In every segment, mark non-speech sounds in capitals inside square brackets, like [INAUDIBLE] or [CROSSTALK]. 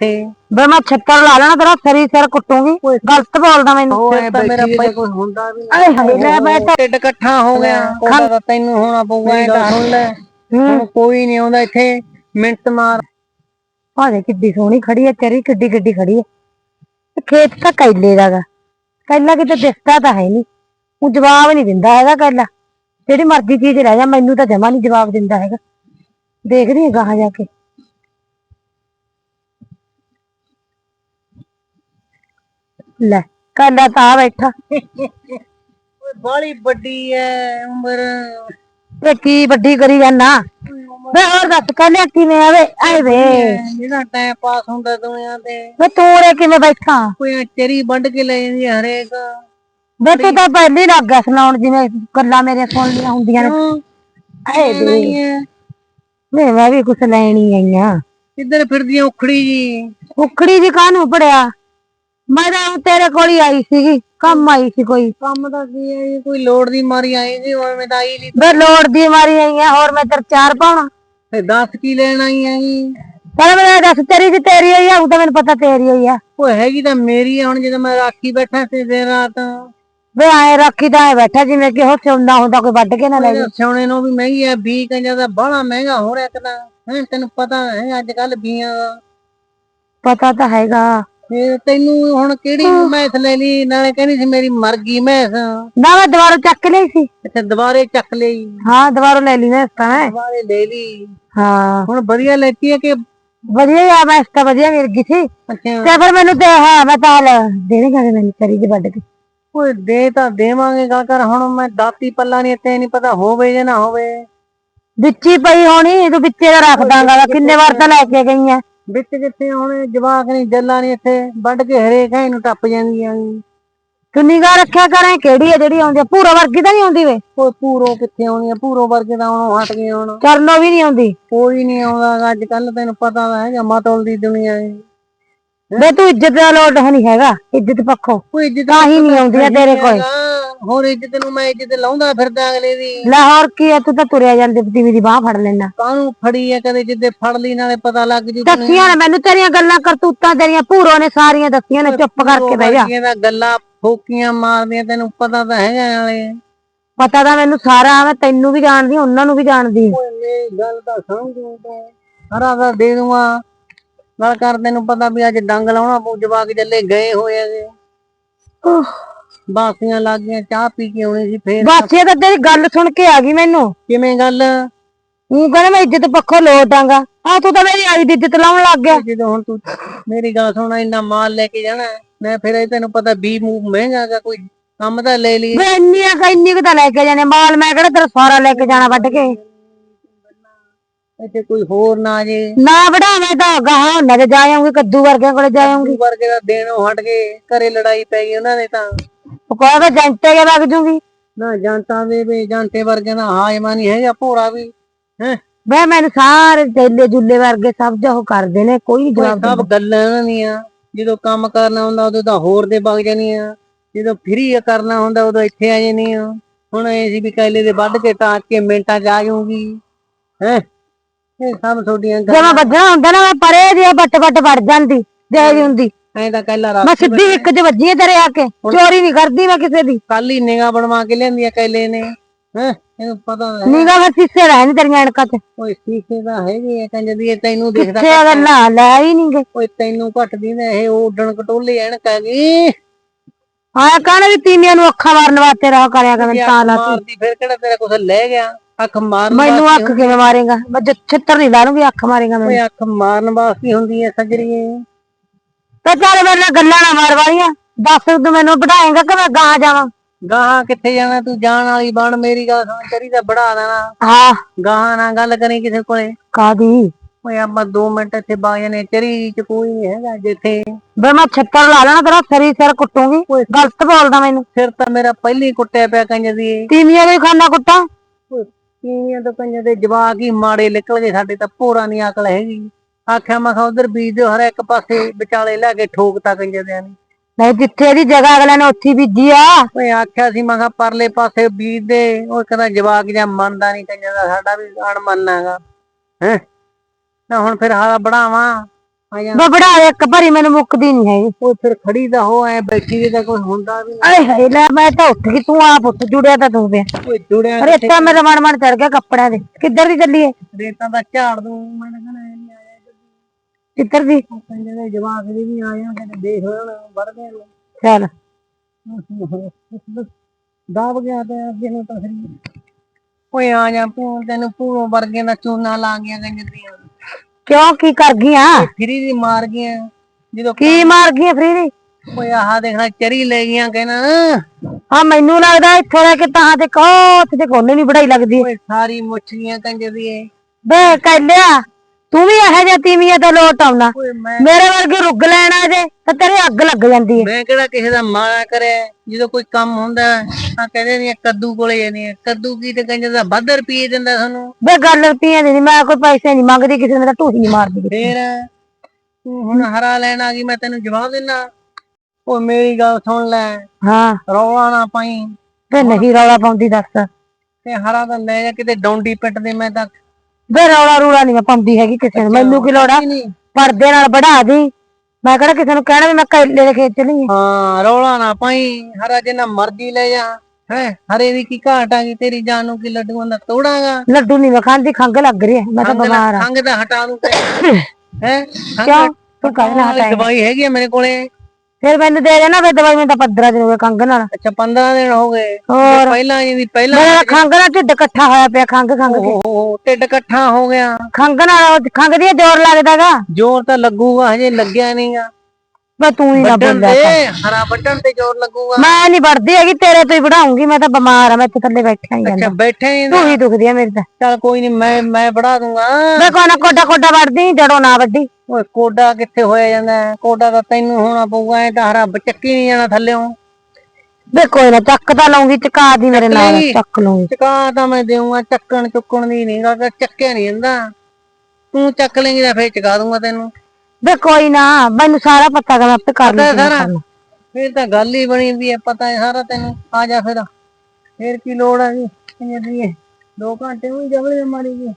ਤੇ ਮੈਂ ਛੱਤਰ ਲਾ ਲੈਣਾ ਤੇਰਾ ਸਰੀ ਸਿਰ ਕੁੱਟੂਗੀ। ਗਲਤ ਬੋਲਦਾ ਮੈਨੂੰ। ਫਿਰ ਤਾਂ ਮੇਰਾ ਪਹਿਲਾਂ ਕੋਈ ਹੁੰਦਾ ਵੀ ਆਏ ਹਾਏ ਲੈ ਮੈਂ ਤਾਂ ਢਿੱਡ ਇਕੱਠਾ ਹੋ ਗਿਆ। ਉਹਦਾ ਤਾਂ ਤੈਨੂੰ ਹੋਣਾ ਪਊਗਾ ਐ ਤਾਂ ਸੁਣ ਲੈ। ਹੁਣ ਕੋਈ ਨਹੀਂ ਆਉਂਦਾ ਇੱਥੇ ਮਿੰਟ ਮਾਰ। ਭਾਵੇਂ ਕਿੱਡੀ ਸੋਹਣੀ ਖੜੀ ਹੈ ਤੇਰੀ ਕਿੱਡੀ ਕਿੱਡੀ ਖੜੀ ਹੈ ਤੇ ਖੇਤ ਤਾਂ ਕੈਲੇ ਦਾਗਾ ਕੈਲਾ ਕਿਤੇ ਦਿਸਦਾ ਤਾਂ ਹੈ ਨਹੀਂ। ਉਹ ਜਵਾਬ ਨਹੀਂ ਦਿੰਦਾ ਹੈਗਾ ਕੈਲਾ। ਜਿਹੜੀ ਮਰਜ਼ੀ ਚੀਜ਼ ਲੈ ਜਾ ਮੈਨੂੰ ਤਾਂ ਜਮਾ ਨਹੀਂ ਜਵਾਬ ਦਿੰਦਾ ਹੈਗਾ। ਦੇਖਦੀ ਹਾਂ ਗਾਹਾਂ ਜਾ ਕੇ। ਲੈ ਕੈਲਾ ਤਾਂ ਆ ਬੈਠਾ ਬਾਲੀ ਵੱਡੀ ਐ ਉਮਰ। ਤੇ ਕੀ ਵੱਡੀ ਕਰੀ ਜਾਨਾ? ਵੇ ਹੋਰ ਦੱਸ ਕੈਲੇ ਕਿਵੇਂ ਆਵੇ? ਆਏ ਵੇ। ਜਿਹੜਾ ਟਾਈਮ ਪਾਸ ਹੁੰਦਾ ਦੁਨੀਆਂ ਤੇ। ਵੇ ਤੂੰ ਰੇ ਕਿਵੇਂ ਬੈਠਾ? ਕੋਈ ਚਰੀ ਵੱਢ ਕੇ ਲੈ ਜਾਂਦੀ ਆ ਹਰੇਕ। ਵੇ ਤੂੰ ਤਾਂ ਪਹਿਲੀ ਲੱਗ ਗਿਆ ਸੁਣਾਉਣ ਜਿਵੇਂ ਗੱਲਾਂ ਮੇਰੀਆਂ ਸੁਣ ਲੀਆਂ ਹੁੰਦੀਆਂ ਨੇ? ਆਏ ਵੇ। ਮੈਂ ਵੀ ਕੁਛ ਲੈਣੀ ਆਈਆਂ ਇੱਧਰ ਫਿਰਦੀ ਆ ਉਖੜੀ ਜੀ? ਉਖੜੀ ਜੀ ਕਾਹਨੂੰ ਪੜਿਆ ਮੈਂ ਤਾਂ ਤੇਰੇ ਕੋਲ ਹੀ ਆਈ ਸੀਗੀ ਕੰਮ ਆਈ ਸੀ ਕੋਈ। ਕੰਮ ਦਾ ਕੀ ਐ ਜੀ, ਕੋਈ ਲੋੜ ਦੀ ਮਾਰੀ ਆਈ ਜੀ ਉਵੇਂ ਤਾਂ ਆਈ ਨਹੀਂ। ਵੇ ਲੋੜ ਦੀ ਮਾਰੀ ਆਈਆਂ ਹੋਰ ਮੈਂ ਤੇਰੇ ਚਾਰ ਪਾਉਣਾ। ਤੇ 10 ਕੀ ਲੈਣ ਆਈ ਆ ਜੀ? ਪਰ ਮੈਂ ਦੱਸ ਤੇਰੀ ਦੀ ਤੇਰੀ ਹੋਈ ਆ ਉਹ ਤਾਂ ਮੈਨੂੰ ਪਤਾ ਤੇਰੀ ਹੋਈ ਆ। ਉਹ ਹੈਗੀ ਤਾਂ ਮੇਰੀ ਆ ਹੁਣ ਜਦੋਂ ਮੈਂ ਰਾਖੀ ਬੈਠਾ ਸੀ ਦਿਨ ਰਾਤ। ਵੇ ਆਏ ਰੱਖੀ ਤਾਂ ਐ ਬੈਠਾ ਜਿਵੇਂ ਕਿ ਉਹ ਸਿਉਂਦਾ ਹੁੰਦਾ ਕੋਈ ਵੱਢ ਕੇ ਨਾ ਲੈ ਜਾਏ ਸੋਨੇ ਨੂੰ ਵੀ ਮਹਿੰਗੀ ਆ 20 ਕੰਜਾਂ ਦਾ ਬੜਾ ਮਹਿੰਗਾ ਹੋ ਰਿਹਾ ਕਿਦਾ ਹੈ ਤੈਨੂੰ ਪਤਾ ਹੈ ਅੱਜ ਕੱਲ ਬੀਆਂ ਦਾ। ਪਤਾ ਤਾਂ ਹੈਗਾ। ਫੇਰ ਤੈਨੂੰ ਹੁਣ ਕਿਹੜੀ ਮੈਥ ਲੈ ਲਈ? ਨਾਲੇ ਕਹਿੰਦੀ ਸੀ ਮੇਰੀ ਮਰ ਗਈ ਮੈਥ। ਨਾ ਮੈਂ ਦੁਬਾਰਾ ਚੱਕ ਲਈ ਸੀ। ਇੱਥੇ ਦੁਬਾਰੇ ਚੱਕ ਲਈ। ਹਾਂ ਦੁਬਾਰਾ ਲੈ ਲਈ ਨਾ ਇਸ ਤਾਂ ਮੈਂ ਦੁਬਾਰੇ ਲੈ ਲਈ। ਹਾਂ। ਹੁਣ ਵਧੀਆ ਲੈਤੀ ਹੈ ਕਿ ਵਧੀਆ ਆ ਮੈਂ ਇਸ ਤਾਂ ਵਧੀਆ ਮਿਲ ਗਈ ਸੀ। ਅੱਛਾ। ਤੇ ਫਿਰ ਮੈਨੂੰ ਤੇ ਹਾਂ ਮੈਂ ਤਾਂ ਦੇਣੇ ਕਰੇ ਮੈਨੂੰ ਤੇਰੀ ਦੀ ਵੱਢ ਕੇ। ਓਏ ਦੇ ਤਾਂ ਦੇਵਾਂਗੇ ਗੱਲ ਕਰ ਹੁਣ ਮੈਂ ਦਾਤੀ ਪੱਲਾ ਨਹੀਂ ਤੇ ਨਹੀਂ ਪਤਾ ਹੋਵੇ ਜਾਂ ਨਾ ਹੋਵੇ। ਵਿੱਚ ਪਈ ਹੋਣੀ ਤੂੰ ਵਿੱਚੇ ਦਾ ਰੱਖ ਦਾਂਗਾ ਕਿੰਨੇ ਵਾਰ ਤਾਂ ਲੈ ਕੇ ਗਈ ਆ। ਵਿੱਚ ਕਿੱਥੇ ਹੁਣ ਜਵਾਕ ਨਹੀਂ ਜੱਲਾ ਨਹੀਂ ਇੱਥੇ ਵੱਢ ਕੇ ਹਰੇਕ ਹੈ ਨੂੰ ਟੱਪ ਜਾਂਦੀਆਂ ਨੀ। ਤੂੰ ਨਿਗਾਹ ਰੱਖਿਆ ਕਰੇ ਕਿਹੜੀ ਆ ਜਿਹੜੀ ਆਉਂਦੀ ਆ? ਪੂਰਾ ਵਰਗੀ ਤਾਂ ਨਹੀਂ ਆਉਂਦੀ ਵੇ? ਓਏ ਪੂਰੋ ਕਿੱਥੇ ਆਉਣੀ ਆ? ਪੂਰੋ ਵਰਗੇ ਤਾਂ ਹੁਣ ਹਟ ਗਏ ਹੁਣ। ਚਰਨੋ ਵੀ ਨਹੀਂ ਆਉਂਦੀ। ਕੋਈ ਨਹੀਂ ਆਉਂਦਾ ਅੱਜ ਕੱਲ ਤੈਨੂੰ ਪਤਾ ਤਾਂ ਹੈਗਾ ਮਤਲ ਦੀ ਦੁਨੀਆ ਹੈ ਵੇ ਤੂੰ ਇੱਜ਼ਤ ਦਾ ਲੋਟ ਨਹੀਂ ਹੈਗਾ ਇੱਜ਼ਤ ਪੱਖੋਂ। ਕੋਈ ਇੱਜ਼ਤ ਤਾਂ ਹੀ ਨਹੀਂ ਆਉਂਦੀਆਂ ਤੇਰੇ ਕੋਲ। ਹੋਰ ਇੱਜ਼ਤ ਨੂੰ ਮੈਂ ਇੱਜ਼ਤ ਲਾਉਂਦਾ ਫਿਰਦਾ ਅਗਲੇ ਦੀ। ਲਾਹੌਰ ਕੀ ਆ ਤੂੰ ਤਾਂ ਤੁਰਿਆ ਜਾਂਦੀ ਟੀਵੀ ਦੀ ਬਾਹ ਫੜ ਲੈਣਾ ਕਾਹਨੂੰ ਫੜੀ ਆ ਕਦੇ ਜਿੱਦੇ ਫੜ ਲਈ ਨਾਲੇ ਪਤਾ ਲੱਗ ਜੂ ਦੱਸੀਆਂ ਨੇ ਮੈਨੂੰ ਤੇਰੀਆਂ ਗੱਲਾਂ ਕਰਤੂਤਾਂ ਤੇਰੀਆਂ ਭੂਰੋ ਨੇ ਸਾਰੀਆਂ ਦੱਸੀਆਂ ਨੇ ਚੁੱਪ ਕਰਕੇ ਬਹਿ ਜਾ। ਤਾਂ ਗੱਲਾਂ ਫੋਕੀਆਂ ਮਾਰਦੀਆਂ ਤੈਨੂੰ ਪਤਾ ਤਾਂ ਹੈਗਾ ਨਾਲੇ। ਪਤਾ ਤਾਂ ਮੈਨੂੰ ਸਾਰਾ ਮੈਂ ਤੈਨੂੰ ਵੀ ਜਾਣਦੀ ਉਹਨਾਂ ਨੂੰ ਵੀ ਜਾਣਦੀ। ਓਏ ਮੇਰੀ ਗੱਲ ਤਾਂ ਸਮਝੂ ਤੂੰ। ਹਰਾ ਦਾ ਦੇ ਦੂੰਗਾ। ਗੱਲ ਕਰ ਤੈਨੂੰ ਪਤਾ ਵੀ ਅੱਜ ਡੰਗ ਲਾਉਣਾ ਪਊ ਜਵਾਕ ਜੱਲੇ ਗਏ ਹੋਏ ਹੈਗੇ। ਬਾਸੀਆਂ ਲੱਗ ਗਈਆਂ ਚਾਹ ਪੀ ਕੇ ਆਉਣੀ ਸੀ ਫੇਰ ਬਸ ਇਹ ਤਾਂ ਤੇਰੀ ਗੱਲ ਸੁਣ ਕੇ ਆ ਗਈ ਮੈਨੂੰ। ਕਿਵੇਂ ਗੱਲ? ਤੂੰ ਕਹਿੰਦਾ ਮੈਂ ਇੱਜ਼ਤ ਪੱਖੋਂ ਲੋਟਾਂਗਾ ਆ ਤੂੰ ਤਾਂ ਮੇਰੀ ਆਈ ਦੀ ਇੱਜ਼ਤ ਲਾਉਣ ਲੱਗ ਗਿਆ। ਜਦੋਂ ਹੁਣ ਤੂੰ ਮੇਰੀ ਗੱਲ ਸੁਣ ਇੰਨਾ ਮਾਲ ਲੈ ਕੇ ਜਾਣਾ ਮੈਂ ਫਿਰ ਇਹ ਤੈਨੂੰ ਪਤਾ ਬੀ ਮੂਵ ਮਹਿੰਗਾ ਹੈਗਾ ਕੋਈ ਕੰਮ ਤਾਂ ਲੈ ਲਈ ਵੇ ਇੰਨੀਆਂ ਕ ਇੰਨੀ ਕੁ ਤਾਂ ਲੈ ਕੇ ਜਾਣੇ ਮਾਲ ਮੈਂ ਕਿਹੜਾ ਤੇਰਾ ਸਾਰਾ ਲੈ ਕੇ ਜਾਣਾ ਵੱਢ ਕੇ। ਇੱਥੇ ਕੋਈ ਹੋਰ ਨਾ ਆ ਜੇ। ਨਾ ਵੜਾਵੇਂ ਤਾਂ ਗਾਹਾਂ ਦੇ ਜਾ ਆਉਂਗੀ ਕੱਦੂ ਵਰਗਿਆਂ ਕੋਲੇ ਜਾ ਆਉਂਗੀ ਵਰਗੇ ਦਾ ਦੇਣੋਂ ਹਟ ਗਏ ਘਰੇ ਲੜਾਈ ਪੈ ਗਈ ਉਹਨਾਂ ਦੇ ਤਾਂ। ਉਹ ਜੰਟੇ ਕੇ ਵਗ ਜੂਗੀ। ਨਾ ਜਾਂਟਾਂ ਦੇ ਵੀ ਜਾਂਟੇ ਵਰਗੇ ਦਾ ਹਾਜਮਾ ਨਹੀਂ ਹੈਗਾ ਭੋਰਾ ਵੀ ਹੈ। ਵੇ ਮੈਨੂੰ ਸਾਰੇ ਜੇਲੇ ਜੁੱਲੇ ਵਰਗੇ ਸਭ ਜੋ ਕਰਦੇ ਨੇ ਕੋਈ ਨੀ ਜਵਾਬ ਸਭ ਗੱਲਾਂ ਉਹਨਾਂ ਦੀਆਂ। ਜਦੋਂ ਕੰਮ ਕਰਨਾ ਹੁੰਦਾ ਉਦੋਂ ਤਾਂ ਹੋਰ ਦੇ ਵਗ ਜਾਣੀਆਂ। ਜਦੋਂ ਫਰੀ ਕਰਨਾ ਹੁੰਦਾ ਉਦੋਂ ਇੱਥੇ ਆ ਜਾਣੀਆਂ। ਹੁਣ ਇਹ ਸੀ ਵੀ ਕੈਲੇ ਦੇ ਵੱਢ ਕੇ ਟਾਕ ਕੇ ਮਿੰਟਾਂ ਚ ਆ ਜਾਊਗੀ। ਹੈ। ਇਹ ਸਭ ਤੁਹਾਡੀਆਂ ਜੇ ਮੈਂ ਵੱਜਣਾ ਹੁੰਦਾ ਨਾ ਮੈਂ ਪਰੇ ਦੀ ਬੱਟ ਬੱਟ ਵੜ ਜਾਂਦੀ ਦੇ ਦੀ ਹੁੰਦੀ। ਐਂ ਤਾਂ ਕਹਿਲਾ ਮੈਂ ਸਿੱਧੀ ਇੱਕ ਚ ਵੱਜੀ ਆ ਤੇਰੇ ਆ ਕੇ ਚੋਰੀ ਨਹੀਂ ਕਰਦੀ ਮੈਂ ਕਿਸੇ ਦੀ। ਕੱਲ ਹੀ ਨਿਗਾ ਬਣਵਾ ਕੇ ਲਿਆਂਦੀ ਆ ਕੈਲੇ ਨੇ। ਹੈ ਇਹਨੂੰ ਪਤਾ ਹੈ। ਨੀਗਾ ਫਿਰ ਸਿੱਸੇ ਰਹਿ ਨੀ ਤੇਰੀਆਂ ਐਨਕਾਂ ਚ ਓਏ ਸ਼ੀਸ਼ੇ ਦਾ ਹੈਗੇ ਆ ਕੰਜ ਦੀ ਇਹ ਤੈਨੂੰ ਦਿਖਦਾ ਕਿੱਥੇ ਅਗਰ ਨਾ ਲੈ ਹੀ ਨਹੀਂ ਗਏ। ਓਏ ਤੈਨੂੰ ਘੱਟ ਦੀਂਦਾ ਇਹ ਉੱਡਣ ਕਟੋਲੇ ਐਨਕ ਹੈਗੀ। ਆਇਆ ਕਾਹਨੇ ਵੀ ਤੀਵੀਆਂ ਨੂੰ ਅੱਖਾਂ ਮਾਰਨ ਵਾਸਤੇ ਰਹਾ ਕਰਿਆ ਕਰ ਤਾਂ ਲਾ ਕੇ ਮਾਰਦੀ ਫਿਰ ਕਿਹੜਾ ਤੇਰਾ ਕੁਛ ਲੈ ਗਿਆ? ਅੱਖ ਮਾਰਨ ਮੈਨੂੰ ਅੱਖ ਕਿਵੇਂ ਮਾਰੇਗਾ? ਮੈਂ ਛਿੱਤਰ ਨਹੀਂ ਲਾਣੂਗੀ ਅੱਖ ਮਾਰੇਗਾ ਮੈਨੂੰ। ਓਏ ਅੱਖ ਮਾਰਨ ਵਾਸਤੇ ਹੁੰਦੀ ਹੈ ਸਜਰੀਏ। ਤੇ ਚੱਲ ਮੇਰੇ ਨਾਲ ਗੱਲਾਂ ਨਾ ਮਾਰ ਵਾਲੀਆਂ। ਦੱਸ ਤੂੰ ਮੈਨੂੰ ਬਿਠਾਏਂਗਾ ਕਿ ਮੈਂ ਗਾਂ ਜਾਵਾਂ? ਗਾਹਾਂ ਕਿੱਥੇ ਜਾਣਾ? ਤੂੰ ਜਾਣ ਵਾਲੀ ਬਣ ਮੇਰੀ ਗੱਲ ਸੁਣ ਤੇਰੀ ਤਾਂ ਬੜਾ ਦੇਣਾ। ਹਾਂ। ਗਾਹਾਂ ਨਾਲ ਗੱਲ ਕਰੀ ਕਿਸੇ ਕੋਲੇ? ਕਾਦੀ? ਓਏ ਆਪਾਂ 2 ਮਿੰਟ ਇੱਥੇ ਬਾਗ ਨੇ ਤੇਰੀ ਚ ਕੋਈ ਨਹੀਂ ਹੈਗਾ ਜਿੱਥੇ। ਵੇ ਮੈਂ ਛਿੱਤਰ ਲਾ ਲੈਣਾ ਤੇਰਾ ਸਰੀ ਸਿਰ ਕੁੱਟੂਗੀ। ਗਲਤ ਬੋਲਦਾ ਮੈਨੂੰ। ਫਿਰ ਤਾਂ ਮੇਰਾ ਪਹਿਲੀ ਕੁੱਟਿਆ ਪਿਆ ਕੰਜ ਦੀ। ਤੀਵੀਆਂ ਵੀ ਖਾਣਾ ਕੁੱਟਾਂ? ਕੀਵੀਆਂ ਤੋਂ ਕੰਜ ਦੇ ਜਵਾਕ ਹੀ ਮਾੜੇ ਨਿਕਲ ਗਏ ਸਾਡੇ ਤਾਂ ਭੋਰਾ ਨਹੀਂ ਅਕਲ ਹੈਗੀ। ਆਖਿਆ ਮੈਂ ਕਿਹਾ ਉਧਰ ਬੀਜ ਦਿਓ ਹਰ ਇੱਕ ਪਾਸੇ ਵਿਚਾਲੇ ਲੈ ਕੇ ਠੋਕਤਾ ਕੰਜ ਦਿਆਂ ਨੇ ਨਹੀਂ ਜਿੱਥੇ ਇਹਦੀ ਜਗ੍ਹਾ ਅਗਲੇ ਨੇ ਉੱਥੇ ਹੀ ਬੀਜੀ ਆ। ਓਏ ਆਖਿਆ ਸੀ ਮੈਂ ਕਿਹਾ ਪਰਲੇ ਪਾਸੇ ਬੀਜ ਦੇ ਉਹ ਕਹਿੰਦਾ ਜਵਾਕ ਜਾਂ ਮੰਨਦਾ ਨਹੀਂ ਕੰਜ ਦਾ ਸਾਡਾ ਵੀ ਅਣਮੰਨ ਹੈਗਾ। ਹੈ? ਨਾ ਹੁਣ ਫਿਰ ਹਾਲਾ ਬੜਾਵਾਂ ਬਬੜਾ ਇੱਕ ਭਰੀ ਮੈਨੂੰ ਮੁੱਕਦੀ ਨਹੀਂ ਹੈਗੀ। ਉਹ ਫਿਰ ਖੜੀ ਦਾ ਹੋ ਐ ਬੈਠੀ ਦੀ ਤਾਂ ਕੋਈ ਹੁੰਦਾ ਵੀ ਆਏ ਹਾਏ ਲੈ ਮੈਂ ਤਾਂ ਉੱਠ ਗਈ ਤੂੰ ਆਪ ਉੱਠ ਜੁੜਿਆ ਤਾਂ ਤੂੰ ਪਿਆ। ਕੋਈ ਜੁੜਿਆ ਰੇਤਾ ਮੇਰਾ ਮਨ ਮਨ ਚੜ ਗਿਆ ਕੱਪੜਿਆਂ ਦੇ। ਕਿੱਧਰ ਦੀ ਚੱਲੀਏ ਰੇਤਾਂ ਦਾ ਝਾੜ ਦੂੰ ਮੈਂ ਕਹਿੰਦਾ ਨਹੀਂ ਕਿੱਧਰ ਦੀ? ਕਹਿੰਦੇ ਜਵਾਕ ਦੇ ਵੀ ਆਇਆ ਕਹਿੰਦੇ ਦੇਖ ਲੈਣ ਵੜਦੇ ਨੂੰ ਚੱਲ। ਦਬ ਗਿਆ ਤੇ ਅੱਗੇ ਨੂੰ ਤਾਂ ਸਰੀ ਓਏ ਆ ਜਾ ਪੂ ਤੈਨੂੰ ਪੂਰੋਂ ਵਰਗੇ ਦਾ ਚੂਨਾ ਲਾ ਗਿਆ ਗੰਜਦੀਆਂ ਕਿਉਂ ਕੀ ਕਰ ਗਈਆਂ? ਫਰੀ ਦੀ ਮਾਰ ਗਈਆਂ। ਜਦੋਂ ਕੀ ਮਾਰ ਗਈਆਂ ਫਰੀ ਦੀ? ਓਏ ਆਹ ਦੇਖਣਾ ਚਰੀ ਲੈ ਗਈਆਂ ਕਹਿਣਾ ਹਾਂ ਮੈਨੂੰ ਲੱਗਦਾ ਇੱਥੋਂ ਲੈ ਕੇ ਤਾਂ ਤੇ ਕੋ ਉੱਥੇ ਤੇ ਕੋਨੇ ਨਹੀਂ ਬੜਾਈ ਲੱਗਦੀ। ਓਏ ਸਾਰੀ ਮੁੱਛ ਗਈਆਂ ਕੰਜਰ ਦੀ ਏ ਬੇ ਕੱਲਿਆ ਤੂੰ ਵੀ ਇਹੋ ਜਿਹਾ ਤੀਵੀਆਂ ਦਾ ਲੋਟ ਆਉਣਾ ਓਏ ਮੈਂ ਮੇਰੇ ਵਰਗੀ ਰੁੱਗ ਲੈਣ ਆ ਜੇ ਤਾਂ ਤੇਰੇ ਅੱਗ ਲੱਗ ਜਾਂਦੀ ਹੈ ਮੈਂ ਕਿਹੜਾ ਕਿਸੇ ਦਾ ਮਾਇਆ ਕਰਿਆ? ਜਦੋਂ ਕੋਈ ਕੰਮ ਹੁੰਦਾ ਆ ਕਹਿੰਦੇ ਨੇ ਕੱਦੂ ਕੋਲੇ ਜਾਂਦੇ ਕੱਦੂ ਕੀ ਤੇ ਕੰਜਰ ਦਾ ਵੱਧ ਰੁਪਏ ਦਿੰਦਾ ਤੁਹਾਨੂੰ। ਬੇ ਗੱਲ ਰੁਪਈਆਂ ਦੀ ਨੀ ਮੈਂ ਕੋਈ ਪੈਸੇ ਨਹੀਂ ਮੰਗਦੀ ਕਿਸੇ ਨੇ ਤਾਂ ਢੂਹੀ ਨਹੀਂ ਮਾਰਦੀ ਫੇਰ ਤੂੰ ਹੁਣ ਹਰਾ ਲੈਣ ਆ ਗਈ ਮੈਂ ਤੈਨੂੰ ਜਵਾਬ ਦਿੰਦਾ। ਓ ਮੇਰੀ ਗੱਲ ਸੁਣ ਲੈ। ਹਾਂ। ਰੌਲਾ ਨਾ ਪਾਈ। ਬੇ ਨਹੀਂ ਰੌਲਾ ਪਾਉਂਦੀ ਦੱਸ। ਤੇ ਹਰਾ ਤਾਂ ਲੈ ਜਾ ਕਿਤੇ ਡੌਂਡੀ ਪਿੱਟ ਦੇ ਮੈਂ ਤਾਂ। ਬੇ ਰੌਲਾ ਰੂਲਾ ਨਹੀਂ ਮੈਂ ਪਾਉਂਦੀ ਹੈਗੀ ਕਿਸੇ ਨੂੰ। ਮੈਨੂੰ ਕੀ ਲੋੜ ਆ? ਨਹੀਂ ਪਰਦੇ ਨਾਲ ਵੜਾ ਦੀ। ਮੈਂ ਕਿਹੜਾ ਕਿਸੇ ਨੂੰ ਕਹਿਣਾ ਵੀ ਮੈਂ ਕੈਲੇ ਦੇ ਖੇਤ ਚਲੀ ਆਂ। ਹਾਂ ਰੌਲਾ ਨਾ ਪਾਈ। ਹਰਾ ਜਿੰਨਾ ਮਰਜ਼ੀ ਲੈ ਜਾ। ਹੈ? ਹਰੇ ਦੀ ਕੀ ਘਾਟ ਆ ਗਈ? ਤੇਰੀ ਜਾਨ ਨੂੰ ਕੀ ਲੱਡੂਆਂ ਦਾ ਤੋੜਾਂਗਾ ਲੱਡੂ ਨਹੀਂ ਮੈਂ ਖਾਂਦੀ ਖੰਗ ਲੱਗ ਰਹੀ ਹੈ। ਮੈਂ ਤਾਂ ਬਿਮਾਰ ਆ। ਖੰਗ ਦਾ ਹਟਾ ਦੂੰ। [COUGHS] ਹੈ? ਕਿਉਂ? ਤੂੰ ਕਹਿ ਨਾ ਹਟਾਏ ਦਵਾਈ ਹੈਗੀ ਆ ਮੇਰੇ ਕੋਲੇ। ਫਿਰ ਮੈਨੂੰ ਦੇ ਦੇਣਾ ਫਿਰ ਦਵਾਈ ਮੈਂ ਤਾਂ 15 ਦਿਨ ਹੋ ਗਏ ਖੰਗ ਨਾਲ। ਅੱਛਾ 15 ਦਿਨ ਹੋ ਗਏ। ਹੋਰ। ਪਹਿਲਾਂ ਇਹਦੀ ਪਹਿਲਾਂ ਮੇਰਾ ਖੰਗ ਨਾਲ ਢਿੱਡ ਇਕੱਠਾ ਹੋਇਆ ਪਿਆ ਖੰਗ ਖੰਗ ਕੇ। ਓਹ ਢਿੱਡ ਇਕੱਠਾ ਹੋ ਗਿਆ। ਖੰਗ ਨਾਲ ਉਹ ਖੰਗ ਦੀ ਜ਼ੋਰ ਲੱਗਦਾਗਾ ਜ਼ੋਰ ਤਾਂ ਲੱਗੂਗਾ ਹਜੇ ਲੱਗਿਆ ਨਹੀਂਗਾ ਬਸ ਤੂੰ ਹੀ ਨਾ। ਤੇ ਹਰਾ ਵੱਢਣ ਤੇ ਜ਼ੋਰ ਲੱਗੂਗਾ। ਮੈਂ ਨਹੀਂ ਵੜਦੀ ਹੈਗੀ ਤੇਰੇ ਤੋਂ ਹੀ ਵੜਾਉਂਗੀ ਮੈਂ ਤਾਂ ਬਿਮਾਰ ਆ ਮੈਂ ਇੱਥੇ ਥੱਲੇ ਬੈਠਾ ਹੀ ਅੱਛਾ ਬੈਠੇ ਨਹੀਂ ਤੂੰ ਹੀ ਦੁਖਦੀ ਆ ਮੇਰੀ ਤਾਂ। ਚੱਲ ਕੋਈ ਨਹੀਂ ਮੈਂ ਮੈਂ ਬੜਾ ਦੂੰਗਾ। ਮੈਂ ਕੋਈ ਨਾ ਕੋਡਾ ਕੋਡਾ ਵੜਦੀ ਜੜੋਂ ਨਾ ਵੱਡੀ ਓਏ ਕੋਡਾ ਕਿੱਥੇ ਹੋਇਆ ਜਾਂਦਾ? ਹੈ? ਕੋਡਾ ਤਾਂ ਤੈਨੂੰ ਹੋਣਾ ਪਊਗਾ ਐ ਤਾਂ ਹਰਾ ਚੱਕੀ ਨਹੀਂ ਜਾਣਾ ਥੱਲੇੋਂ ਵੇ ਕੋਈ ਨਾ ਚੱਕ ਤਾਂ ਲਾਉਂਗੀ ਚਕਾ ਦੀ ਮੇਰੇ ਨਾਲ ਲਈ। ਚੱਕ ਲਊਂਗੀ। ਚਕਾ ਤਾਂ ਮੈਂ ਦੇਊਂਗਾ ਚੱਕਣ ਚੁੱਕਣ ਦੀ ਨਹੀਂ ਗੱਲ ਚੱਕਿਆ ਨਹੀਂ ਜਾਂਦਾ ਤੂੰ ਚੱਕ ਲੇਂਗੀ ਤਾਂ ਫੇਰ ਚਕਾ ਦੂੰਗਾ ਤੈਨੂੰ। ਵੇ ਕੋਈ ਨਾ ਮੈਨੂੰ ਸਾਰਾ ਪਤਾ ਗਾ ਮੈਂ ਆਪੇ ਕਰ ਹੈ ਸਾਰਾ? ਫੇਰ ਤਾਂ ਗੱਲ ਹੀ ਬਣੀ ਵੀ ਹੈ ਪਤਾ ਹੈ ਸਾਰਾ ਤੈਨੂੰ। ਆ ਜਾ ਫਿਰ। ਫੇਰ ਕੀ ਲੋੜ ਹੈ ਜੀ? ਜੀ ਇਹ ਦੋ ਘੰਟੇ ਹੋਈ ਜਬਲੇ ਮਾਰੀ ਗਈ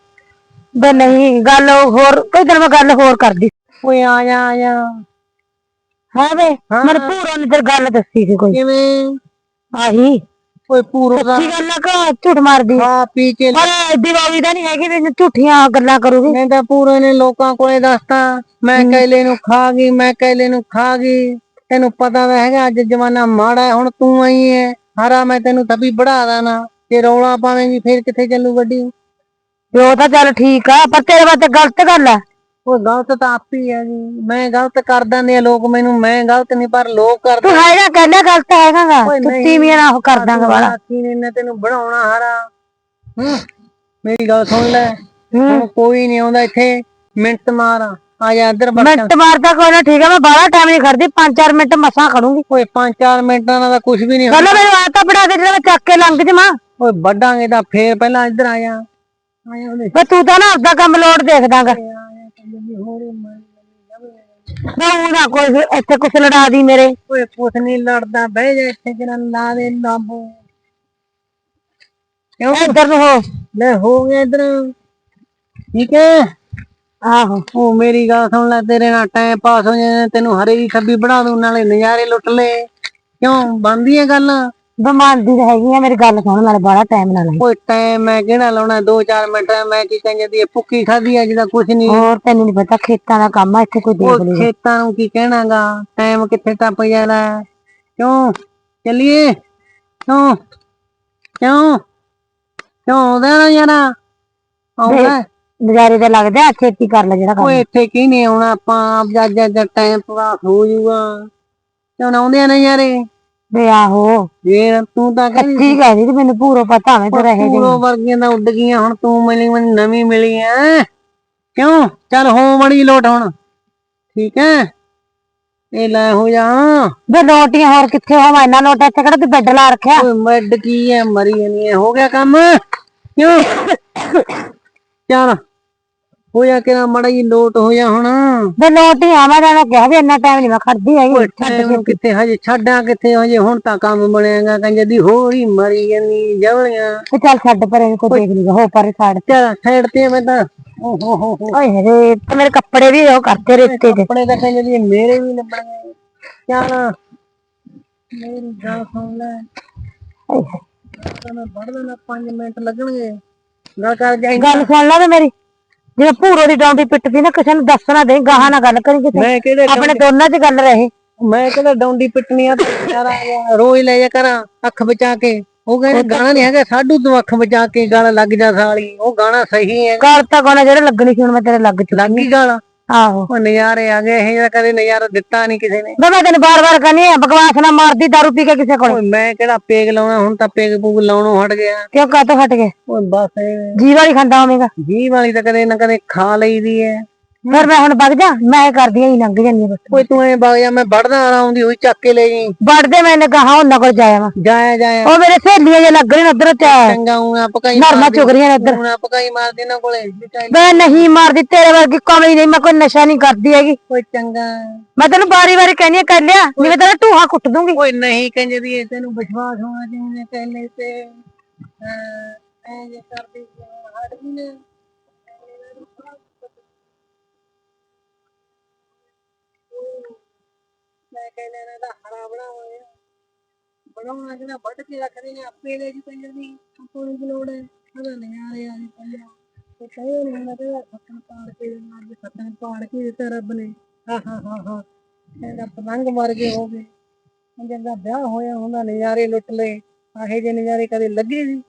ਵੇ ਨਹੀਂ ਗੱਲ ਹੋਰ ਕੋਈ ਦਿਨ ਮੈਂ ਗੱਲ ਹੋਰ ਕਰਦੀ। ਓਏ ਆ ਜਾ ਆ ਜਾ। ਹਾਂ ਵੇ ਹਾਂ। ਮੈਨੂੰ ਪੂਰਾ ਨੇ ਤੇ ਗੱਲ ਦੱਸੀ ਸੀ ਕੋਈ। ਕਿਵੇਂ? ਆਹੀ। ਓਏ ਪੂਰੋ ਦਾ ਸੱਚੀ ਗੱਲ ਆ ਕਿ ਝੂਠ ਮਾਰਦੀ ਖਾ ਪੀ ਕੇ ਪਰ ਦੀਵਾਲੀ ਦਾ ਨਹੀਂ ਹੈਗੀ ਵੀ ਝੂਠੀਆਂ ਗੱਲਾਂ ਕਰੂਗੀ। ਮੈਂ ਤਾਂ ਪੂਰੇ ਨੇ ਲੋਕਾਂ ਕੋਲੇ ਦੱਸਤਾ ਮੈਂ ਕੈਲੇ ਨੂੰ ਖਾ ਗਈ ਮੈਂ ਕੈਲੇ ਨੂੰ ਖਾ ਗਈ। ਤੈਨੂੰ ਪਤਾ ਤਾਂ ਹੈਗਾ ਅੱਜ ਜ਼ਮਾਨਾ ਮਾੜਾ ਹੈ ਹੁਣ ਤੂੰ ਆਈ ਹੈ ਹਰਾ ਮੈਂ ਤੈਨੂੰ ਤਬੀ ਬੜਾ ਦਾਣਾ ਜੇ ਰੌਲਾ ਪਾਵੇਂਗੀ ਫਿਰ ਕਿੱਥੇ ਚੱਲੂ ਗੱਡੀ? ਵੀ ਉਹ ਤਾਂ ਚੱਲ ਠੀਕ ਆ ਪਰ ਤੇਰੇ ਵਾਸਤੇ ਗਲਤ ਗੱਲ ਆ। ਉਹ ਗਲਤ ਤਾਂ ਆਪ ਹੀ ਹੈ ਜੀ। ਮੈਂ ਗਲਤ ਕਰ ਦਿੰਦੇ ਆ ਲੋਕ ਮੈਨੂੰ ਮੈਂ ਗਲਤ ਨਹੀਂ ਪਰ ਲੋਕ ਕਰਦੇ ਤੂੰ ਹੈਗਾ ਕਹਿੰਦਾ ਗਲਤ ਹੈਗਾਗਾ ਓਏ ਤੂੰ ਨਹੀਂ। ਤੀਵੀਆਂ ਨਾਲ ਉਹ ਕਰ ਦਾਂਗਾ ਵਾਲਾ। ਕੀ ਨੇ ਇਹਨੇ ਤੈਨੂੰ ਬਣਾਉਣਾ ਹਰਾ। ਹੂੰ ਮੇਰੀ ਗੱਲ ਸੁਣ ਲੈ। ਹੁਣ ਕੋਈ ਨਹੀਂ ਆਉਂਦਾ ਇੱਥੇ ਮਿੰਟ ਮਾਰ। ਆ ਜਾ ਇੱਧਰ ਬੜ ਮਿੰਟ ਮਾਰਦਾ ਕੋਈ ਨਾ ਠੀਕ ਆ ਮੈਂ ਬਾਹਲਾ ਟਾਈਮ ਨਹੀਂ ਖੜਦੀ 5-4 ਮਿੰਟ ਮਸਾਂ ਖੜੂੰਗੀ। ਓਏ 5-4 ਮਿੰਟਾਂ ਨਾਲ ਤਾਂ ਕੁਝ ਵੀ ਨਹੀਂ ਪਹਿਲਾਂ ਮੈਨੂੰ ਆਤਾ ਬਣਾ ਦੇ ਜਿਹੜਾ ਮੈਂ ਚੱਕ ਕੇ ਲੰਘ ਜਾਵਾਂ। ਓਏ ਵੱਡਾਂਗੇ ਤਾਂ ਫੇਰ ਪਹਿਲਾਂ ਇੱਧਰ ਆ ਜਾ। ਆ ਜਾ ਉਹਦੇ ਪਰ ਤੂੰ ਤਾਂ ਨਾ ਆਪਦਾ ਕੰਮ ਲੋੜ ਦੇਖਦਾਗਾ ਮੈਂ ਨਾ ਕੋਈ ਇੱਥੇ ਕੁਛ ਲੜਾ ਦੀ ਮੇਰੇ। ਓਏ ਕੁਛ ਨਹੀਂ ਲੜਦਾ ਬਹਿ ਜਾ ਇੱਥੇ ਜਰਾ ਲਾ ਦੇ ਲਾਂਬੂ ਕਿਉਂ? ਇੱਧਰ ਨੂੰ ਹੋ। ਲੈ ਹੋ ਗਿਆ ਇੱਧਰ। ਠੀਕ ਹੈ? ਆਹੋ। ਉਹ ਮੇਰੀ ਗੱਲ ਸੁਣ ਲੈ ਤੇਰੇ ਨਾਲ ਟਾਈਮ ਪਾਸ ਹੋ ਜਾਣਾ ਤੈਨੂੰ ਹਰੇ ਦੀ ਛੱਬੀ ਬਣਾ ਦੂੰ ਨਾਲੇ ਨਜ਼ਾਰੇ ਲੁੱਟ ਲੈ। ਕਿਉਂ? ਬੰਦੀ ਹੈ ਗੱਲ। ਬਿਮਾਰੀ ਹੈਗੀ ਆ ਮੇਰੀ ਗੱਲ ਸੁਣ ਨਾਲੇ ਬਾਹਲਾ ਟਾਈਮ ਨਾ ਲਾਈ। ਓਏ ਟਾਈਮ ਮੈਂ ਕਿਹੜਾ ਲਾਉਣਾ 2-4 ਮਿੰਟ ਮੈਂ ਕੀ ਕਹਿੰਦੀ ਦੀ ਭੁੱਕੀ ਖਾਧੀ ਆ ਜਿਹਦਾ ਕੁਛ ਨਹੀਂ ਹੋਰ ਤੈਨੂੰ ਨਹੀਂ ਪਤਾ ਖੇਤਾਂ ਦਾ ਕੰਮ ਆ ਇੱਥੇ ਕੋਈ ਦੇਖ ਉਹ ਖੇਤਾਂ ਨੂੰ ਕੀ ਕਹਿਣਾਗਾ ਟਾਈਮ ਕਿੱਥੇ ਟੱਪ ਜਾਣਾ ਹੈ? ਕਿਉਂ? ਚੱਲੀਏ? ਕਿਉਂ? ਕਿਉਂ? ਕਿਉਂ ਆਉਂਦਾ ਨਾ ਯਾਰਾ? ਆਉਂਦਾ ਨਜ਼ਾਰੇ ਦਾ ਲੱਗਦਾ ਛੇਤੀ ਕਰ ਲੈ ਜਿਹੜਾ ਕੰਮ ਓਏ ਇੱਥੇ ਕੀ ਨਹੀਂ ਆਉਣਾ ਆਪਾਂ ਆਪ ਜੱਜ ਜੱਜ ਟਾਈਮ ਪਾਸ ਹੋ ਜਾਊਗਾ। ਕਿਉਂ ਨਾ ਆਉਂਦੇ ਆ ਨਾ ਯਾਰੇ? ਵੇ ਆਹੋ। ਫੇਰ ਤੂੰ ਤਾਂ ਕਹਿੰਦੀ ਠੀਕ ਹੈ ਜੀ ਮੈਨੂੰ ਪੂਰਾ ਪਤਾ ਮੈਂ ਤੇਰਾ ਇਹ ਪੂਰੋ ਵਰਗੀਆਂ ਤਾਂ ਉੱਡ ਗਈਆਂ ਹੁਣ ਤੂੰ ਮਿਲੀ ਮੈਨੂੰ ਨਵੀਂ ਮਿਲੀ ਐ। ਕਿਉਂ? ਚੱਲ ਹੋ ਮੜੀ ਲੋਟ ਹੁਣ। ਠੀਕ ਐ? ਇਹ ਲੈ ਹੋ ਜਾ। ਵੇ ਲੋਟੀਆਂ ਹੋਰ ਕਿੱਥੇ ਹੋ ਮੈਂ ਇਹਨਾਂ ਲੋਟਾ ਇੱਥੇ ਕਿਹੜਾ ਤੂੰ ਬੈੱਡ ਲਾ ਰੱਖਿਆ? ਓਏ ਮੱਡ ਕੀ ਐ ਮਰੀ ਨਹੀਂ ਐ ਹੋ ਗਿਆ ਕੰਮ। ਕਿਉਂ? ਚੱਲ। ਹੋ ਜਾ ਕਿਰਾ ਮੜਾ ਜੀ ਲੋਟ ਹੋ ਜਾ ਹੁਣ ਵੇ ਲੋਟੀਆਂ ਮੈਂ ਤੈਨੂੰ ਕਿਹਾ ਵੀ ਇੰਨਾ ਟਾਈਮ ਨਹੀਂ ਮੈਂ ਖੜਦੀ ਹੈਗੀ। ਛੱਡ ਟਾਈਮ। ਕਿੱਥੇ ਹਜੇ ਛੱਡਾਂ ਕਿੱਥੇ ਹਜੇ ਹੁਣ ਤਾਂ ਕੰਮ ਬਣਿਆਗਾ ਕੰਜੇ ਦੀ ਹੋਰ ਹੀ ਮਰੀ ਜਾਂਦੀ ਜਵਲੀਆਂ। ਤੇ ਚੱਲ ਛੱਡ ਪਰੇ ਕੋਈ ਦੇਖ ਲਈਗਾ ਹੋ ਪਰੇ ਛੱਡ। ਚੱਲ ਤੇ ਮੈਂ ਤਾਂ। ਓ ਹੋ ਹੋ ਹੋ। ਓਏ ਹਰੇ ਤੇ ਮੇਰੇ ਕੱਪੜੇ ਵੀ ਉਹ ਕਰਤੇ ਰੇਤੇ ਦੇ। ਕੱਪੜੇ ਤਾਂ ਕਹਿੰਦੇ ਜੀ ਮੇਰੇ ਵੀ ਲੱਭਣਗੇ ਚੱਲ ਮੇਰੀ ਗੱਲ ਸੁਣ ਲੈ। ਓਏ ਹੋਏ। ਤਾਂ ਮੈਂ ਵੜ ਦੇਣਾ 5 ਮਿੰਟ ਲੱਗਣਗੇ। ਗੱਲ ਕਰ ਜਾਈ। ਗੱਲ ਸੁਣ ਲੈ ਤੇ ਮੇਰੀ। ਜਿਵੇਂ ਭੂਰੋ ਦੀ ਡੌਂਡੀ ਪਿੱਟਦੀ ਨਾ ਕਿਸੇ ਨੂੰ ਦੱਸਣਾ ਦੇ ਗਾਹਾਂ ਨਾ ਗੱਲ ਕਰੀ ਮੈਂ ਕਿਹੜੇ ਆਪਣੇ ਦੋਨਾਂ 'ਚ ਗੱਲ ਰਹੇ। ਮੈਂ ਕਿਹੜਾ ਡੌਂਡੀ ਪਿੱਟਣੀ ਆ ਤੇ ਆ ਰੋਜ਼ ਲੈ ਜਾ ਕਰਾਂ ਅੱਖ ਬਚਾ ਕੇ। ਉਹ ਕਹਿੰਦੇ ਗਾਣਾ ਨਹੀਂ ਹੈਗਾ ਸਾਡੂ ਤੂੰ ਅੱਖ ਬਚਾ ਕੇ ਗਾਲ ਲੱਗ ਜਾ ਸਾਲੀ ਉਹ ਗਾਣਾ ਸਹੀ ਹੈ। ਗੱਲ ਤਾਂ ਕੋਣਾ ਜਿਹੜੇ ਲੱਗਣੀ ਸੀ ਹੁਣ ਮੈਂ ਤੇਰੇ ਲੱਗ ਚੁੱਕੀ ਲੱਗੀ ਗਾਲ ਆਹੋ। ਉਹ ਨਜ਼ਾਰੇ ਆ ਗਏ ਇਹ ਜਿਹੜਾ ਕਦੇ ਨਜ਼ਾਰਾ ਦਿੱਤਾ ਨਹੀਂ ਕਿਸੇ ਨੇ। ਮੈਂ ਤੈਨੂੰ ਬਾਰ-ਬਾਰ ਕਹਿੰਦੀ ਆ ਬਕਵਾਸ ਨਾ ਮਾਰਦੀ ਦਾਰੂ ਪੀ ਕੇ ਕਿਸੇ ਕੋਲ। ਓਏ ਮੈਂ ਕਿਹੜਾ ਪੇਗ ਲਾਉਣਾ ਹੁਣ ਤਾਂ ਪੇਗ ਪੂਗ ਲਾਉਣੋਂ ਹਟ ਗਿਆ। ਕਿਉਂ ਕਾਤੋਂ ਹਟ ਗਏ? ਓਏ ਬਸ। ਇਹ ਜੀ ਵਾਲੀ ਖਾਂਦਾ ਹੋਵੇਂਗਾ। ਜੀ ਵਾਲੀ ਤਾਂ ਕਦੇ ਨਾ ਕਦੇ ਖਾ ਲਈਦੀ ਹੈ ਫਿਰ ਮੈਂ ਹੁਣ ਵਗ ਜਾ ਮੈਂ ਇਹ ਕਰਦੀ ਆਂ ਹੀ ਲੰਘ ਜਾਂਦੀ ਆਂ ਬਸ। ਓਏ ਤੂੰ ਐ ਬਾਗ ਜਾ ਮੈਂ ਵੜਦਾ ਆਉਂਦੀ ਹੋਈ ਚੱਕ ਕੇ ਲੈ ਜੀ। ਵੜਦੇ ਮੈਨੇ ਕਹਾ ਉਹਨਾਂ ਕੋਲ ਜਾਇਆ ਵਾ। ਜਾਇਆ ਜਾਇਆ। ਉਹ ਮੇਰੇ ਸਹੇਲੀਆਂ ਜੇ ਲੱਗ ਰਹੇ ਨੇ ਉਧਰ ਤੇ ਚੰਗਾ ਉਣਾ ਪਕਾਈ ਨਰਮਾ ਚੁਗ ਰਹੀਆਂ ਨੇ ਇੱਧਰ। ਉਣਾ ਪਕਾਈ ਮਾਰਦੀ ਨਾ ਕੋਲੇ ਮੈਂ ਨਹੀਂ ਮਾਰਦੀ ਤੇਰੇ ਵਰਗੀ ਕਮਲੀ ਨਹੀਂ ਮੈਂ ਕੋਈ ਨਸ਼ਾ ਨਹੀਂ ਕਰਦੀ ਹੈਗੀ। ਓਏ ਚੰਗਾ। ਮੈਂ ਤੈਨੂੰ ਬਾਰੀ ਬਾਰੀ ਕਹਿੰਦੀ ਆ ਕਰ ਲਿਆ ਮੈਂ ਤੇਰਾ ਟੂਹਾ ਕੁੱਟ ਦੂੰਗੀ। ਓਏ ਨਹੀਂ ਕਹਿੰਦੇ ਦੀ ਤੈਨੂੰ ਵਿਸ਼ਵਾਸ ਹੋਣਾ ਚਾਹੀਦਾ ਕਹਿੰਦੇ ਤੇ। ਐਂ ਜੇ ਕਰਦੀ ਹਟ ਵੀ ਨਾ। ਮੈਂ ਕਹਿੰਦਾ ਇਹਨਾਂ ਦਾ ਹਰਾ ਬਣਾ ਹੋਇਆ ਬਣਾਉਣਾ ਜਿਹੜਾ ਵੱਢ ਕੇ ਰੱਖਦੇ ਨੇ ਆਪੇ ਲੈ ਜੀ ਕੰਜਰ ਦੀ। ਆਪਾਂ ਨੂੰ ਕੀ ਲੋੜ ਹੈ ਉਹਦਾ ਨਿਆਰੇ ਆ ਜੀ ਕੰਜਰ ਤੇ ਕਹੇ ਨਹੀਂ ਹੁੰਦਾ ਤੇ ਪਾੜ ਕੇ ਨਾਲ ਸੱਤਨ ਪਾੜ ਕੇ ਦਿੱਤਾ ਰੱਬ ਨੇ। ਹਾਂ ਹਾਂ ਹਾਂ ਹਾਂ। ਇਹਦਾ ਪਤੰਗ ਮਰ ਗਏ ਹੋ ਗਏ। ਕੰਜਰ ਵਿਆਹ ਹੋਇਆ ਹੁੰਦਾ ਨਜ਼ਾਰੇ ਲੁੱਟ ਲਏ। ਆਹੇ ਜੇ ਨਜ਼ਾਰੇ ਕਦੇ ਲੱਗੇ ਸੀ